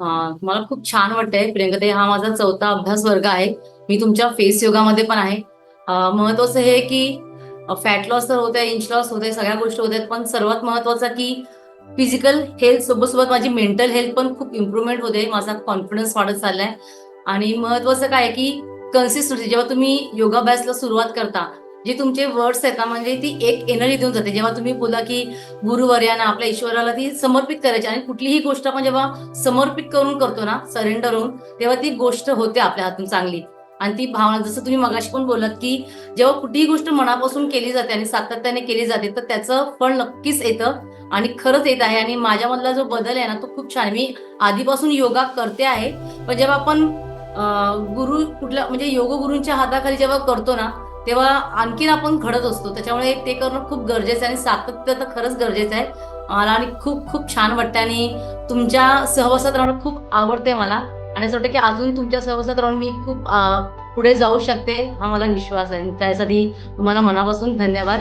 मला खूप छान वाटतंय. प्रियंकाताई हा माझा चौथा अभ्यास वर्ग आहे. मी तुमच्या फेस योगामध्ये पण आहे. महत्वाचं हे की फॅट लॉस तर होत आहे इंच लॉस होत आहे सगळ्या गोष्टी होत आहेत पण सर्वात महत्वाचं की फिजिकल हेल्थ सोबत सोबत माझी मेंटल हेल्थ पण खूप इम्प्रुव्हमेंट होते. माझा कॉन्फिडन्स वाढत चाललाय. आणि महत्वाचं काय आहे की कन्सिस्टन्सी जेव्हा तुम्ही योगाभ्यासला सुरुवात करता जे तुमचे वर्ड्स आहेत ना म्हणजे ती एक एनर्जी देऊन जाते. जेव्हा तुम्ही बोला की गुरुवर याना आपल्या ईश्वराला ती समर्पित करायची आणि कुठलीही गोष्ट आपण जेव्हा समर्पित करून करतो ना सरेंडर होऊन तेव्हा ती गोष्ट होते आपल्या हातून चांगली. आणि ती भावना जसं तुम्ही मगाशी पण बोलत की जेव्हा कुठलीही गोष्ट मनापासून केली जाते आणि सातत्याने केली जाते तर त्याचं फळ नक्कीच येतं आणि खरंच येत आहे. आणि माझ्यामधला जो बदल आहे ना तो खूप छान मी आधीपासून योगा करते आहे. पण जेव्हा आपण गुरु कुठल्या म्हणजे योग गुरूंच्या हाताखाली जेव्हा करतो ना तेव्हा आणखीन आपण घडत असतो. त्याच्यामुळे ते करणं खूप गरजेचं आहे आणि सातत्य तर खरंच गरजेचं आहे. मला आणि खूप खूप छान वाटतं आणि तुमच्या सहवासात राहणं खूप आवडते मला. आणि असं वाटतं की अजून तुमच्या सहवासात राहून मी खूप पुढे जाऊ शकते हा मला विश्वास आहे. त्यासाठी तुम्हाला मनापासून धन्यवाद.